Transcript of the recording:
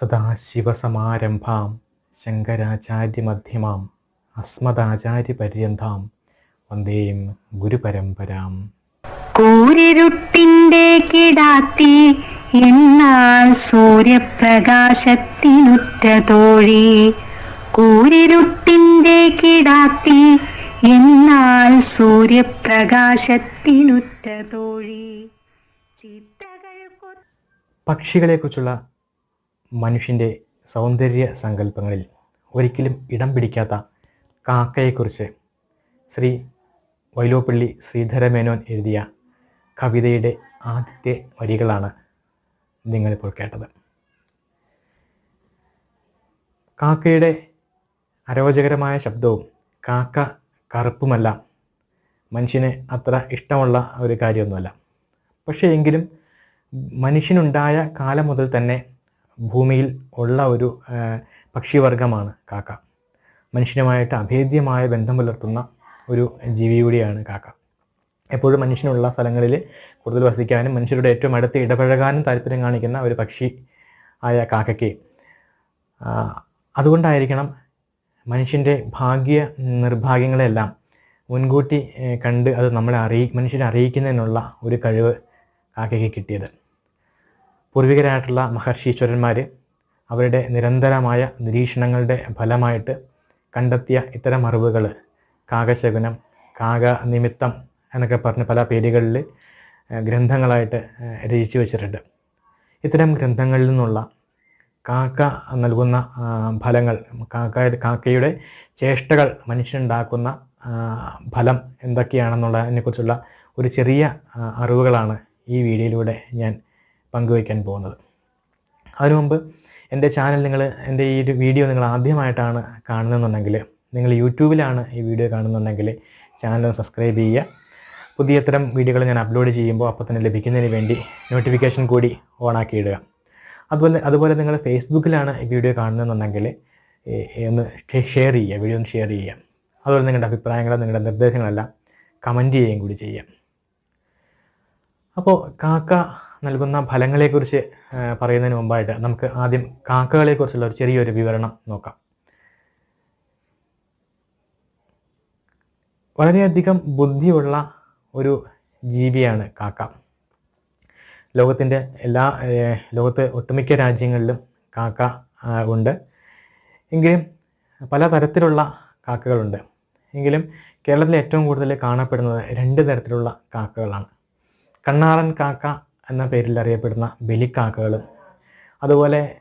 സദാശിവസമാരംഭാം ശങ്കരാചാര്യമധ്യമാം അസ്മദാചാര്യപര്യന്താം വന്ദേം ഗുരുപരമ്പരാം. കൂരിരുട്ടിന്റെ കിടാത്തി എന്നാൽ സൂര്യപ്രകാശത്തിനുറ്റ തോഴി. കൂരിരുട്ടിന്റെ കിടാത്തി എന്നാൽ സൂര്യപ്രകാശത്തിനുറ്റ തോഴി. ചിത്തകൾ പക്ഷികളെക്കുറിച്ചുള്ള മനുഷ്യന്റെ സൗന്ദര്യ സങ്കല്പങ്ങളിൽ ഒരിക്കലും ഇടം പിടിക്കാത്ത കാക്കയെക്കുറിച്ച് ശ്രീ വൈലോപ്പള്ളി ശ്രീധരമേനോൻ എഴുതിയ കവിതയുടെ ആദ്യത്തെ വരികളാണ് നിങ്ങളിപ്പോൾ കേട്ടത്. കാക്കയുടെ അരോചകരമായ ശബ്ദവും കാക്ക കറുപ്പുമല്ല. മനുഷ്യന് അത്ര ഇഷ്ടമുള്ള ഒരു കാര്യമൊന്നുമല്ല. പക്ഷേ എങ്കിലും മനുഷ്യനുണ്ടായ കാലം മുതൽ തന്നെ ഭൂമിയിൽ ഉള്ള ഒരു പക്ഷിവർഗമാണ് കാക്ക. മനുഷ്യനുമായിട്ട് അഭേദ്യമായ ബന്ധം പുലർത്തുന്ന ഒരു ജീവി കൂടിയാണ് കാക്ക. എപ്പോഴും മനുഷ്യനുള്ള സ്ഥലങ്ങളിൽ കൂടുതൽ വസിക്കാനും മനുഷ്യരുടെ ഏറ്റവും അടുത്ത് ഇടപഴകാനും താല്പര്യം കാണിക്കുന്ന ഒരു പക്ഷി ആയ കാക്കയ്ക്ക്. അതുകൊണ്ടായിരിക്കണം മനുഷ്യന്റെ ഭാഗ്യ നിർഭാഗ്യങ്ങളെല്ലാം മുൻകൂട്ടി കണ്ട് അത് നമ്മളെ അറിയി മനുഷ്യരെ അറിയിക്കുന്നതിനുള്ള ഒരു കഴിവ് കാക്കയ്ക്ക് കിട്ടിയത്. പൂർവികരായിട്ടുള്ള മഹർഷീശ്വരന്മാർ അവരുടെ നിരന്തരമായ നിരീക്ഷണങ്ങളുടെ ഫലമായിട്ട് കണ്ടെത്തിയ ഇത്തരം അറിവുകൾ കാകശകുനം കാക നിമിത്തം എന്നൊക്കെ പറഞ്ഞ് പല പേരുകളിൽ ഗ്രന്ഥങ്ങളായിട്ട് രചിച്ചു വച്ചിട്ടുണ്ട്. ഇത്തരം ഗ്രന്ഥങ്ങളിൽ നിന്നുള്ള കാക്ക നൽകുന്ന ഫലങ്ങൾ കാക്ക കാക്കയുടെ ചേഷ്ടകൾ മനുഷ്യനുണ്ടാക്കുന്ന ഫലം എന്തൊക്കെയാണെന്നുള്ളതിനെക്കുറിച്ചുള്ള ഒരു ചെറിയ അറിവുകളാണ് ഈ വീഡിയോയിലൂടെ ഞാൻ പങ്കുവയ്ക്കാൻ പോകുന്നത്. അതിനു മുമ്പ് എന്റെ ചാനൽ നിങ്ങൾ എന്റെ ഈ ഒരു വീഡിയോ നിങ്ങൾ ആദ്യമായിട്ടാണ് കാണുന്നതെന്നുണ്ടെങ്കിൽ നിങ്ങൾ യൂട്യൂബിലാണ് ഈ വീഡിയോ കാണുന്നുണ്ടെങ്കിൽ ചാനൽ സബ്സ്ക്രൈബ് ചെയ്യുക. പുതിയ ഇത്തരം വീഡിയോകൾ ഞാൻ അപ്ലോഡ് ചെയ്യുമ്പോൾ അപ്പോൾ തന്നെ ലഭിക്കുന്നതിന് വേണ്ടി നോട്ടിഫിക്കേഷൻ കൂടി ഓണാക്കി ഇടുക. അതുപോലെ അതുപോലെ നിങ്ങൾ ഫേസ്ബുക്കിലാണ് ഈ വീഡിയോ കാണുന്നതെന്നുണ്ടെങ്കിൽ ഒന്ന് ഷെയർ ചെയ്യുക വീഡിയോ ഒന്ന് ഷെയർ ചെയ്യുക. അതുപോലെ നിങ്ങളുടെ അഭിപ്രായങ്ങൾ നിങ്ങളുടെ നിർദ്ദേശങ്ങളെല്ലാം കമന്റ് ചെയ്യുകയും കൂടി ചെയ്യാം അപ്പോൾ കാക്ക നൽകുന്ന ഫലങ്ങളെക്കുറിച്ച് പറയുന്നതിന് മുമ്പായിട്ട് നമുക്ക് ആദ്യം കാക്കകളെക്കുറിച്ചുള്ള ഒരു ചെറിയൊരു വിവരണം നോക്കാം. വളരെയധികം ബുദ്ധിയുള്ള ഒരു ജീവിയാണ് കാക്ക. ലോകത്തിന്റെ എല്ലാ ലോകത്ത് ഒട്ടുമിക്ക രാജ്യങ്ങളിലും കാക്ക ഉണ്ട്. എങ്കിലും പല തരത്തിലുള്ള കാക്കകളുണ്ട്. എങ്കിലും കേരളത്തിൽ ഏറ്റവും കൂടുതൽ കാണപ്പെടുന്നത് രണ്ട് തരത്തിലുള്ള കാക്കകളാണ്. കണ്ണാറൻ കാക്ക എന്ന പേരിൽ അറിയപ്പെടുന്ന ബലിക്കാക്കകളും. അതുപോലെ